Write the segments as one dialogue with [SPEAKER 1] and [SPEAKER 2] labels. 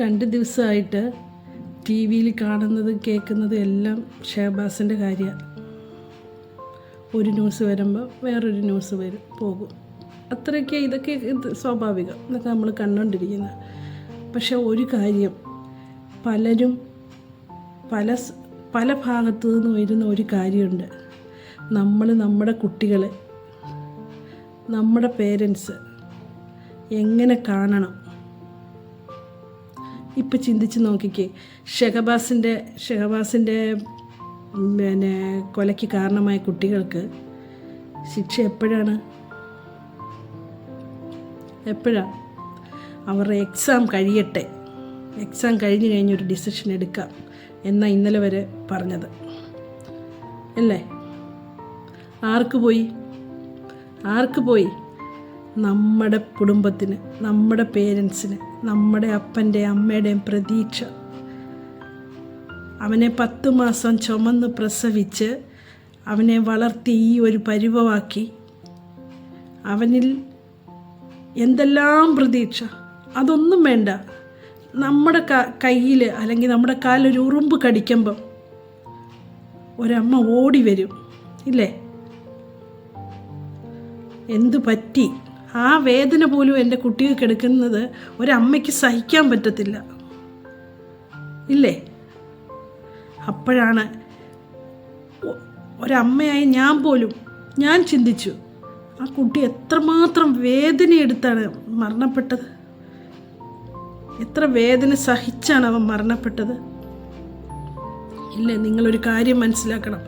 [SPEAKER 1] രണ്ട് ദിവസമായിട്ട് ടി വിയിൽ കാണുന്നത് കേൾക്കുന്നതും എല്ലാം ഷഹബാസിന്റെ കാര്യമാണ്. ഒരു ന്യൂസ് വരുമ്പോൾ വേറൊരു ന്യൂസ് വരും പോകും. അത്രയ്ക്ക് ഇതൊക്കെ ഇത് സ്വാഭാവികം. ഇതൊക്കെ നമ്മൾ കണ്ടുകൊണ്ടിരിക്കുന്നത്. പക്ഷേ ഒരു കാര്യം പലരും പല പല ഭാഗത്തു നിന്ന് വരുന്ന ഒരു കാര്യമുണ്ട്. നമ്മൾ നമ്മുടെ കുട്ടികളെ നമ്മുടെ പേരൻസ് എങ്ങനെ കാണണം? ഇപ്പം ചിന്തിച്ച് നോക്കിക്കേ. ഷെഹബാസിന്റെ ഷെഹബാസിന്റെ പിന്നെ കൊലയ്ക്ക് കാരണമായ കുട്ടികൾക്ക് ശിക്ഷ എപ്പോഴാണ്? എപ്പോഴാണ് അവരുടെ എക്സാം കഴിയട്ടെ. എക്സാം കഴിഞ്ഞ് കഴിഞ്ഞൊരു ഡിസിഷൻ എടുക്കാം എന്നാ ഇന്നലെ വരെ പറഞ്ഞത്. അല്ലേ? ആർക്ക് പോയി? ആർക്ക് പോയി? നമ്മുടെ കുടുംബത്തിന് നമ്മുടെ പേരൻസിന് നമ്മുടെ അപ്പന്റെ അമ്മയുടെയും പ്രതീക്ഷ. അവനെ പത്ത് മാസം ചുമന്ന് പ്രസവിച്ച് അവനെ വളർത്തി ഈ ഒരു പരുവമാക്കി. അവനിൽ എന്തെല്ലാം പ്രതീക്ഷ? അതൊന്നും വേണ്ട. നമ്മുടെ കയ്യിൽ അല്ലെങ്കിൽ നമ്മുടെ കാലൊരു ഉറുമ്പ് കടിക്കുമ്പം ഒരമ്മ ഓടി വരും. ഇല്ലേ? എന്തു പറ്റി? ആ വേദന പോലും എന്റെ കുട്ടികൾക്ക് എടുക്കുന്നത് ഒരമ്മയ്ക്ക് സഹിക്കാൻ പറ്റത്തില്ല. ഇല്ലേ? അപ്പോഴാണ് ഒരമ്മയായി ഞാൻ പോലും ഞാൻ ചിന്തിച്ചു ആ കുട്ടി എത്രമാത്രം വേദനയെടുത്താണ് മരണപ്പെട്ടത്? എത്ര വേദന സഹിച്ചാണ് അവൻ മരണപ്പെട്ടത്? ഇല്ലേ? നിങ്ങളൊരു കാര്യം മനസ്സിലാക്കണം.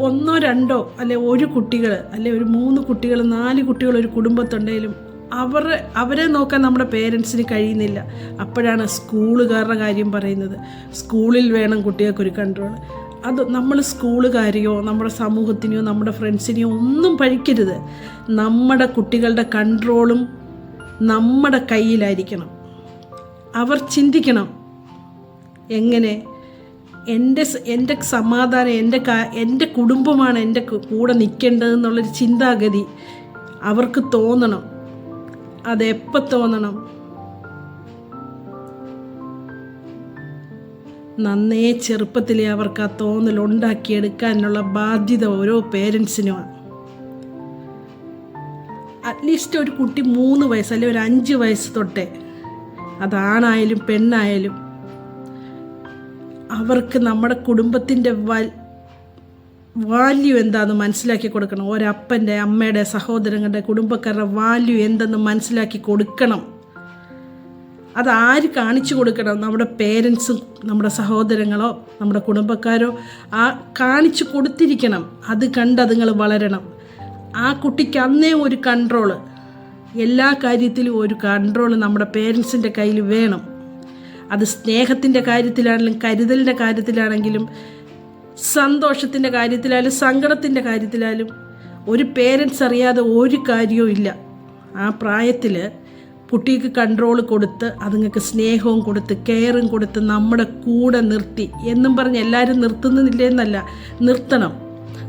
[SPEAKER 1] ഒന്നോ രണ്ടോ അല്ലെ ഒരു കുട്ടികൾ അല്ലെ ഒരു മൂന്ന് കുട്ടികൾ നാല് കുട്ടികൾ ഒരു കുടുംബത്തുണ്ടെങ്കിലും അവർ അവരെ നോക്കാൻ നമ്മുടെ പേരൻസിന് കഴിയുന്നില്ല. അപ്പോഴാണ് സ്കൂളുകാരുടെ കാര്യം പറയുന്നത്. സ്കൂളിൽ വേണം കുട്ടികൾക്കൊരു കൺട്രോൾ അത് നമ്മൾ സ്കൂളുകാരെയോ നമ്മുടെ സമൂഹത്തിനെയോ നമ്മുടെ ഫ്രണ്ട്സിനെയോ ഒന്നും പഴിക്കരുത്. നമ്മുടെ കുട്ടികളുടെ കൺട്രോളും നമ്മുടെ കയ്യിലായിരിക്കണം. അവർ ചിന്തിക്കണം എങ്ങനെ എന്റെ എന്റെ സമാധാനം എന്റെ എന്റെ കുടുംബമാണ് എന്റെ കൂടെ നിൽക്കേണ്ടതെന്നുള്ളൊരു ചിന്താഗതി അവർക്ക് തോന്നണം. അതെപ്പോൾ തോന്നണം? നന്നേ ചെറുപ്പത്തിലെ അവർക്ക് ആ തോന്നൽ ഉണ്ടാക്കിയെടുക്കാനുള്ള ബാധ്യത ഓരോ പേരൻസിനുമാണ്. അറ്റ്ലീസ്റ്റ് ഒരു കുട്ടി മൂന്ന് വയസ്സ് അല്ലെങ്കിൽ ഒരു അഞ്ച് വയസ്സ് തൊട്ടേ. അതാണായാലും പെണ്ണായാലും അവർക്ക് നമ്മുടെ കുടുംബത്തിന്റെ വാല്യൂ എന്താണെന്ന് മനസ്സിലാക്കി കൊടുക്കണം. ഒരപ്പന്റെ അമ്മയുടെ സഹോദരങ്ങളുടെ കുടുംബക്കാരുടെ വാല്യൂ എന്തെന്ന് മനസ്സിലാക്കി കൊടുക്കണം. അത് ആര് കാണിച്ചു കൊടുക്കണം? നമ്മുടെ പേരൻസും നമ്മുടെ സഹോദരങ്ങളോ നമ്മുടെ കുടുംബക്കാരോ ആ കാണിച്ചു കൊടുത്തിരിക്കണം. അത് കണ്ട് അതുങ്ങൾ വളരണം. ആ കുട്ടിക്ക് അന്നേ ഒരു കൺട്രോൾ എല്ലാ കാര്യത്തിലും ഒരു കൺട്രോൾ നമ്മുടെ പേരൻസിന്റെ കയ്യിൽ വേണം. അത് സ്നേഹത്തിന്റെ കാര്യത്തിലാണെങ്കിലും കരുതലിന്റെ കാര്യത്തിലാണെങ്കിലും സന്തോഷത്തിന്റെ കാര്യത്തിലായാലും സങ്കടത്തിന്റെ കാര്യത്തിലായാലും ഒരു പേരൻസ് അറിയാതെ ഒരു കാര്യവും ഇല്ല. ആ പ്രായത്തിൽ കുട്ടിക്ക് കൺട്രോൾ കൊടുത്ത് അതുങ്ങൾക്ക് സ്നേഹവും കൊടുത്ത് കെയറും കൊടുത്ത് നമ്മുടെ കൂടെ നിർത്തി. എന്നും പറഞ്ഞ് എല്ലാവരും നിർത്തുന്നില്ലെന്നല്ല നിർത്തണം.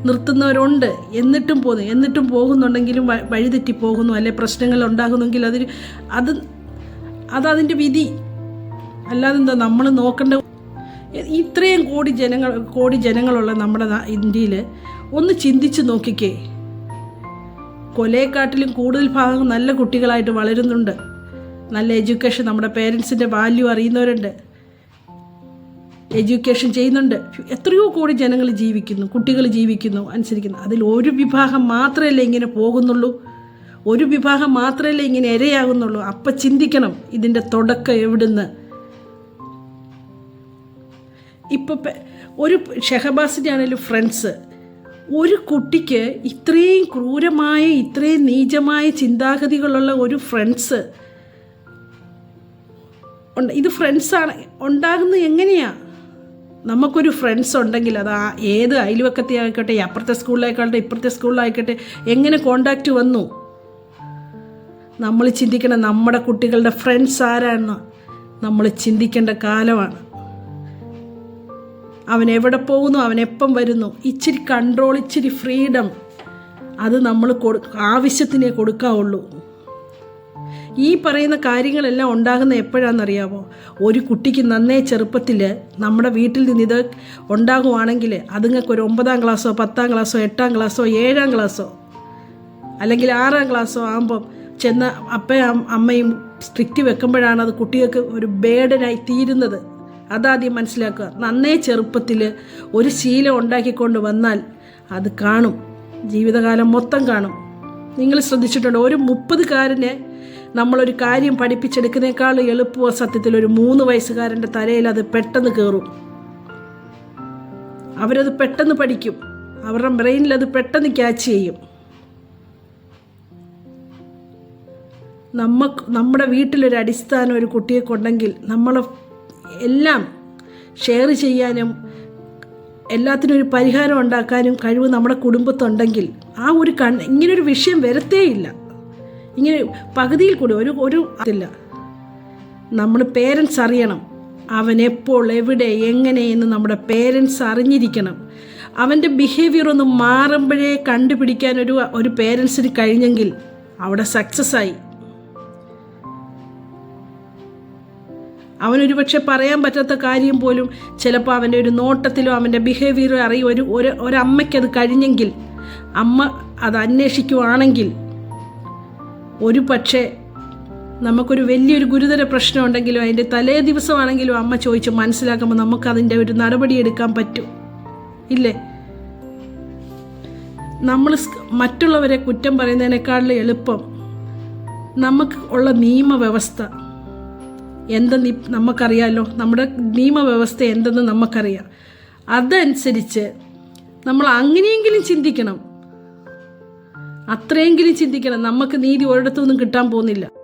[SPEAKER 1] നിർത്തുന്നവരുണ്ട്. എന്നിട്ടും പോകുന്നു. എന്നിട്ടും പോകുന്നുണ്ടെങ്കിലും വഴിതെറ്റി പോകുന്നു. അല്ലെ പ്രശ്നങ്ങൾ ഉണ്ടാകുന്നെങ്കിൽ അതിന് അത് അതതിന്റെ വിധി അല്ലാതെ എന്താ നമ്മൾ നോക്കേണ്ട ഇത്രയും കോടി ജനങ്ങൾ കോടി ജനങ്ങളുള്ള നമ്മുടെ ഇന്ത്യയിൽ ഒന്ന് ചിന്തിച്ച് നോക്കിക്കേ. കൊലയെക്കാട്ടിലും കൂടുതൽ ഭാഗം നല്ല കുട്ടികളായിട്ട് വളരുന്നുണ്ട്. നല്ല എഡ്യൂക്കേഷൻ നമ്മുടെ പേരൻസിന്റെ വാല്യൂ അറിയുന്നവരുണ്ട്. എഡ്യൂക്കേഷൻ ചെയ്യുന്നുണ്ട്. എത്രയോ കോടി ജനങ്ങൾ ജീവിക്കുന്നു കുട്ടികൾ ജീവിക്കുന്നു അനുസരിക്കുന്നു. അതിൽ ഒരു വിഭാഗം മാത്രമല്ലേ ഇങ്ങനെ പോകുന്നുള്ളൂ? ഒരു വിഭാഗം മാത്രമല്ലേ ഇങ്ങനെ ഇരയാകുന്നുള്ളൂ? അപ്പം ചിന്തിക്കണം ഇതിന്റെ തുടക്കം എവിടുന്ന്? ഇപ്പോൾ ഒരു ഷെഹബാസിന്റെ ആണെങ്കിലും ഫ്രണ്ട്സ് ഒരു കുട്ടിക്ക് ഇത്രയും ക്രൂരമായ ഇത്രയും നീചമായ ചിന്താഗതികളുള്ള ഒരു ഫ്രണ്ട്സ് ഇത് ഫ്രണ്ട്സാണ് ഉണ്ടാകുന്നത് എങ്ങനെയാണ് നമുക്കൊരു ഫ്രണ്ട്സ് ഉണ്ടെങ്കിൽ അത് ആ ഏത് അയൽവക്കത്തെ ആയിക്കോട്ടെ അപ്പുറത്തെ സ്കൂളിലായിക്കോട്ടെ ഇപ്പുറത്തെ സ്കൂളിലായിക്കോട്ടെ എങ്ങനെ കോണ്ടാക്റ്റ് വന്നു? നമ്മൾ ചിന്തിക്കണം നമ്മുടെ കുട്ടികളുടെ ഫ്രണ്ട്സ് ആരാണെന്ന് നമ്മൾ ചിന്തിക്കേണ്ട കാലമാണ്. അവൻ എവിടെ പോകുന്നു അവൻ എപ്പം വരുന്നു. ഇച്ചിരി കൺട്രോൾ ഇച്ചിരി ഫ്രീഡം അത് നമ്മൾ കൊടു ആവശ്യത്തിനേ കൊടുക്കാവുള്ളൂ. ഈ പറയുന്ന കാര്യങ്ങളെല്ലാം ഉണ്ടാകുന്ന എപ്പോഴാണെന്നറിയാമോ ഒരു കുട്ടിക്ക് നന്നേ ചെറുപ്പത്തിൽ നമ്മുടെ വീട്ടിൽ നിന്ന് ഇത് ഉണ്ടാകുവാണെങ്കിൽ അതുങ്ങൾക്ക് ഒരു ഒമ്പതാം ക്ലാസ്സോ പത്താം ക്ലാസ്സോ എട്ടാം ക്ലാസ്സോ ഏഴാം ക്ലാസ്സോ അല്ലെങ്കിൽ ആറാം ക്ലാസ്സോ ആകുമ്പം ചെന്ന് അപ്പയും അമ്മയും സ്ട്രിക്റ്റ് വെക്കുമ്പോഴാണ് അത് കുട്ടികൾക്ക് ഒരു ബേഡനായി തീരുന്നത്. അതാദ്യം മനസ്സിലാക്കുക. നന്നേ ചെറുപ്പത്തിൽ ഒരു ശീലം ഉണ്ടാക്കിക്കൊണ്ട് വന്നാൽ അത് കാണും. ജീവിതകാലം മൊത്തം കാണും. നിങ്ങൾ ശ്രദ്ധിച്ചിട്ടുണ്ട് ഒരു മുപ്പതുകാരനെ നമ്മളൊരു കാര്യം പഠിപ്പിച്ചെടുക്കുന്നേക്കാൾ എളുപ്പമോ സത്യത്തിൽ ഒരു മൂന്ന് വയസ്സുകാരന്റെ തലയിൽ അത് പെട്ടെന്ന് കയറും. അവരത് പെട്ടെന്ന് പഠിക്കും. അവരുടെ ബ്രെയിനിൽ അത് പെട്ടെന്ന് ക്യാച്ച് ചെയ്യും. നമ്മ നമ്മുടെ വീട്ടിലൊരു അടിസ്ഥാനം ഒരു കുട്ടിയെ കൊണ്ടെങ്കിൽ നമ്മൾ എല്ലാം ഷെയർ ചെയ്യാനും എല്ലാത്തിനും ഒരു പരിഹാരം ഉണ്ടാക്കാനും കഴിവ് നമ്മുടെ കുടുംബത്തുണ്ടെങ്കിൽ ആ ഒരു കൺ ഇങ്ങനൊരു വിഷയം വരത്തേയില്ല. ഇങ്ങനെ പകുതിയിൽ കൂടി ഒരു ഒരു അതില്ല. നമ്മൾ പേരൻസ് അറിയണം. അവൻ എപ്പോൾ എവിടെ എങ്ങനെ എന്ന് നമ്മുടെ പേരൻസ് അറിഞ്ഞിരിക്കണം. അവന്റെ ബിഹേവിയർ ഒന്ന് മാറുമ്പോഴേ കണ്ടുപിടിക്കാൻ ഒരു ഒരു പേരൻസിന് കഴിഞ്ഞെങ്കിൽ അവിടെ സക്സസ് ആയി. അവനൊരു പക്ഷെ പറയാൻ പറ്റാത്ത കാര്യം പോലും ചിലപ്പോൾ അവന്റെ ഒരു നോട്ടത്തിലോ അവന്റെ ബിഹേവിയറോ അറിയും ഒരു ഒരു ഒരമ്മയ്ക്കത് കഴിഞ്ഞെങ്കിൽ അമ്മ അത് അന്വേഷിക്കുവാണെങ്കിൽ ഒരു പക്ഷേ നമുക്കൊരു വലിയൊരു ഗുരുതര പ്രശ്നം ഉണ്ടെങ്കിലും അതിന്റെ തലേ ദിവസമാണെങ്കിലും അമ്മ ചോദിച്ച് മനസ്സിലാക്കുമ്പോൾ നമുക്കതിന്റെ ഒരു നടപടി എടുക്കാൻ പറ്റും. ഇല്ലേ? നമ്മൾ മറ്റുള്ളവരെ കുറ്റം പറയുന്നതിനേക്കാളും എളുപ്പം നമുക്ക് ഉള്ള നിയമവ്യവസ്ഥ എന്തെന്ന് നമുക്കറിയാമല്ലോ നമ്മുടെ നിയമവ്യവസ്ഥ എന്തെന്ന് നമുക്കറിയാം അതനുസരിച്ച് നമ്മൾ അങ്ങനെയെങ്കിലും ചിന്തിക്കണം. അത്രയെങ്കിലും ചിന്തിക്കണം. നമുക്ക് നീതി ഒരിടത്തു നിന്നും കിട്ടാൻ പോകുന്നില്ല.